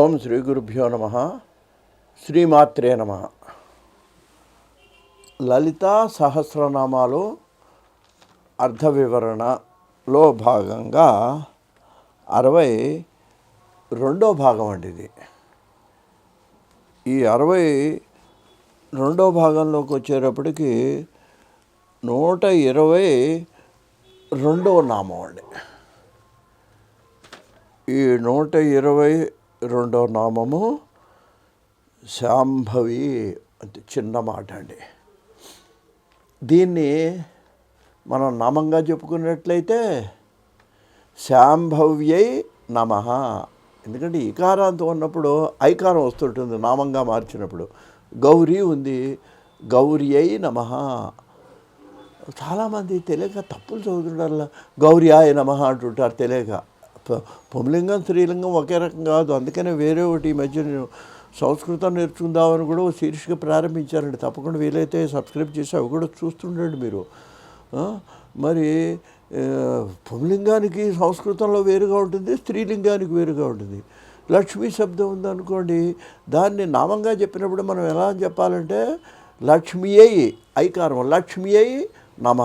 ఓం శ్రీ గురుభ్యో నమ శ్రీమాత్రే నమ. లలితా సహస్రనామాలు అర్ధ వివరణలో భాగంగా అరవై రెండో భాగం అండి ఇది. ఈ అరవై రెండో భాగంలోకి వచ్చేటప్పటికి నూట ఇరవై రెండవ నామం అండి. ఈ నూట ఇరవై రెండో నామము శాంభవి అంటే చిన్న మాట అండి. దీన్ని మనం నామంగా చెప్పుకున్నట్లయితే శాంభవ్యై నమ. ఎందుకంటే ఇకారాంతం ఉన్నప్పుడు ఐకారం వస్తుంటుంది నామంగా మార్చినప్పుడు. గౌరీ ఉంది గౌరీ అయి నమ. చాలామంది తెలియక తప్పులు చదువుతుంటారు గౌరీ ఆయ నమ అంటుంటారు తెలియక. పుంలింగం స్త్రీలింగం ఒకే రకం కాదు. అందుకనే వేరే ఒకటి ఈ మధ్య నేను సంస్కృతం నేర్చుకుందామని కూడా ఒక శీర్షిక ప్రారంభించారండి. తప్పకుండా వీలైతే సబ్స్క్రైబ్ చేసి అవి కూడా చూస్తుండండి మీరు. మరి పుంలింగానికి సంస్కృతంలో వేరుగా ఉంటుంది స్త్రీలింగానికి వేరుగా ఉంటుంది. లక్ష్మీ శబ్దం ఉందనుకోండి దాన్ని నామంగా చెప్పినప్పుడు మనం ఎలా చెప్పాలంటే లక్ష్మీ అయి ఐకారం లక్ష్మీ అయి నమ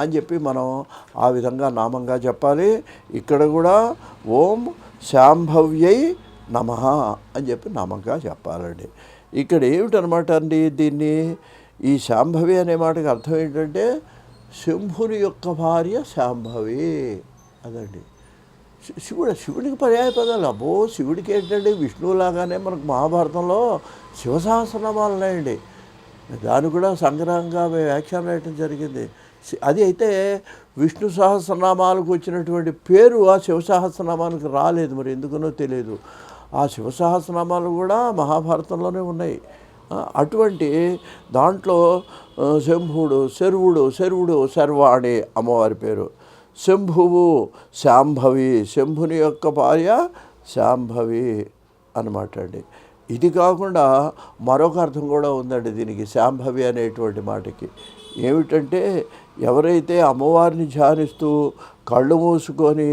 అని చెప్పి మనం ఆ విధంగా నామంగా చెప్పాలి. ఇక్కడ కూడా ఓం శాంభవ్యై నమ అని చెప్పి నామంగా చెప్పాలండి. ఇక్కడ ఏమిటనమాట అండి దీన్ని? ఈ శాంభవి అనే మాటకి అర్థం ఏంటంటే శంభుని యొక్క భార్య శాంభవి అదండి. శివుడు శివుడికి పర్యాయ పదాలు. అబ్బో శివుడికి ఏంటంటే విష్ణువులాగానే మనకు మహాభారతంలో శివసహస్రనామాలు ఉన్నాయండి. దాన్ని కూడా సంగ్రహంగా వ్యాఖ్యానం వేయటం జరిగింది. అది అయితే విష్ణు సహస్రనామాలకు వచ్చినటువంటి పేరు ఆ శివ సహస్రనామానికి రాలేదు మరి ఎందుకనో తెలియదు. ఆ శివ సహస్రనామాలు కూడా మహాభారతంలోనే ఉన్నాయి. అటువంటి దాంట్లో శంభుడు శర్వుడు శర్వుడు శర్వాణి అమ్మవారి పేరు. శంభువు శాంభవి శంభుని యొక్క భార్య శాంభవి అనమాట అండి. ఇది కాకుండా మరొక అర్థం కూడా ఉందండి దీనికి శాంభవి అనేటువంటి మాటకి. ఏమిటంటే ఎవరైతే అమ్మవారిని ధ్యానిస్తూ కళ్ళు మూసుకొని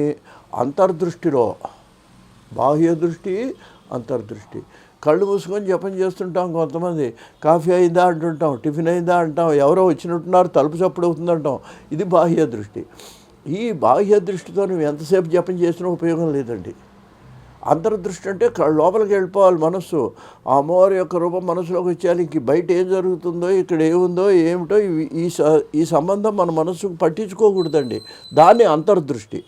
అంతర్దృష్టిలో బాహ్య దృష్టి అంతర్దృష్టి. కళ్ళు మూసుకొని జపం చేస్తుంటాం కొంతమంది. కాఫీ అయిందా అంటుంటాం టిఫిన్ అయిందా అంటాం ఎవరో వచ్చినట్టున్నారు తలుపు చప్పుడు అవుతుందంటాం ఇది బాహ్య దృష్టి. ఈ బాహ్య దృష్టితో నువ్వు ఎంతసేపు జపం చేసినా ఉపయోగం లేదండి. అంతర్దృష్టి అంటే లోపలికి వెళ్ళిపోవాలి మనస్సు. ఆ అమ్మవారి యొక్క రూపం మనసులోకి వచ్చేయాలి. ఇంక బయట ఏం జరుగుతుందో ఇక్కడ ఏముందో ఏమిటో ఈ స- ఈ సంబంధం మన మనసుకు పట్టించుకోకూడదండి. దాన్ని అంతర్దృష్టి.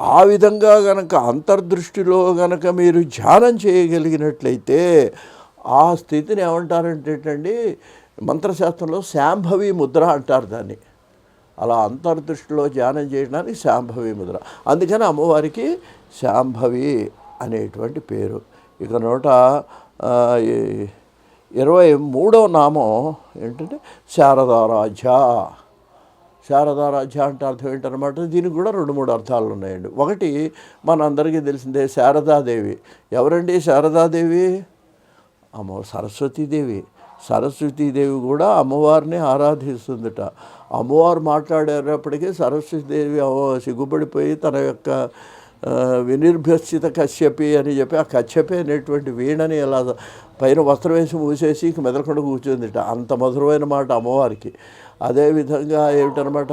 ఆ విధంగా గనక అంతర్దృష్టిలో గనక మీరు ధ్యానం చేయగలిగినట్లయితే ఆ స్థితిని ఏమంటారంటే అండి మంత్రశాస్త్రంలో శాంభవి ముద్ర అంటారు దాన్ని. అలా అంతర్దృష్టిలో ధ్యానం చేయడానికి శాంభవి ముద్ర. అందుకని అమ్మవారికి శాంభవి అనేటువంటి పేరు. ఇక నూట ఇరవై మూడో నామం ఏంటంటే శారదారాధ్య శారదారాధ్య అంటే అర్థం ఏంటనమాట దీనికి కూడా రెండు మూడు అర్థాలు ఉన్నాయండి. ఒకటి మనందరికీ తెలిసిందే శారదాదేవి. ఎవరండి శారదాదేవి? అమ్మ సరస్వతీదేవి. సరస్వతీదేవి కూడా అమ్మవారిని ఆరాధిస్తుందట. అమ్మవారు మాట్లాడేటప్పటికీ సరస్వతీదేవి అవ- సిగ్గుపడిపోయి తన యొక్క వినిర్భ్యస్థిత కశ్యపి అని చెప్పి ఆ కశ్యపి అనేటువంటి వీణని ఎలా పైన వస్త్రం వేసి మూసేసి ఇంక మెదలకుండా కూర్చుందిట. అంత మధురమైన మాట అమ్మవారికి. అదేవిధంగా ఏమిటనమాట?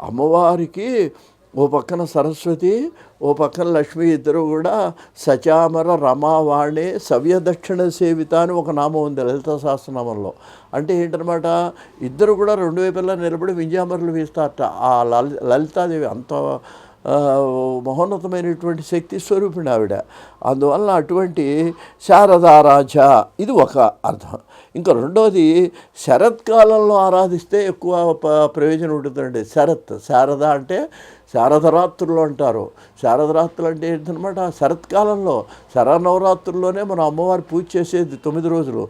అమ్మవారికి ఓ పక్కన సరస్వతి ఓ పక్కన లక్ష్మి ఇద్దరు కూడా సచామర రమావాణి సవ్య దక్షిణ సేవిత అని ఒక నామం ఉంది లలిత సహస్రనామంలో. అంటే ఏంటనమాట? ఇద్దరు కూడా రెండు వైపులా నిలబడి వింజామరులు వీస్తారట. ఆ లలి లలితాదేవి అంత మహోన్నతమైనటువంటి శక్తి స్వరూపిణి ఆవిడ. అందువల్ల అటువంటి శారదారాజ ఇది ఒక అర్థం. ఇంకా రెండోది శరత్కాలంలో ఆరాధిస్తే ఎక్కువ ప్రయోజనం ఉంటుందండి. శరత్ శారద అంటే శారదరాత్రులు అంటారు. శారదరాత్రులు అంటే ఏంటనమాట శరత్కాలంలో శరనవరాత్రుల్లోనే మనం అమ్మవారి పూజ చేసేది తొమ్మిది రోజులు.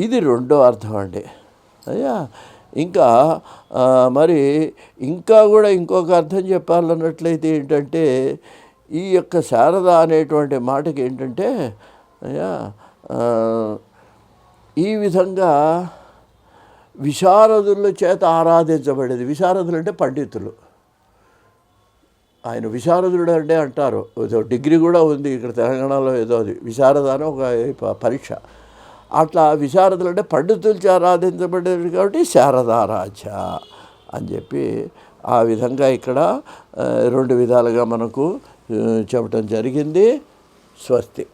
ఇది రెండో అర్థం అండి. అయ్యా! ఇంకా మరి ఇంకా కూడా ఇంకొక అర్థం చెప్పాలన్నట్లయితే ఏంటంటే ఈ యొక్క శారద అనేటువంటి మాటకి ఏంటంటే అయ్యా ఈ విధంగా విశారదుల చేత ఆరాధించబడేది. విశారదులు అంటే పండితులు. ఆయన విశారదుడు అంటే అంటారు. ఏదో డిగ్రీ కూడా ఉంది ఇక్కడ తెలంగాణలో ఏదో అది. విశారద అని ఒక ప- పరీక్ష. అట్లా విశారదులు అంటే పండితులచే ఆరాధించబడేది కాబట్టి శారదారాధ్య అని చెప్పి ఆ విధంగా ఇక్కడ రెండు విధాలుగా మనకు చెప్పటం జరిగింది. స్వస్తి.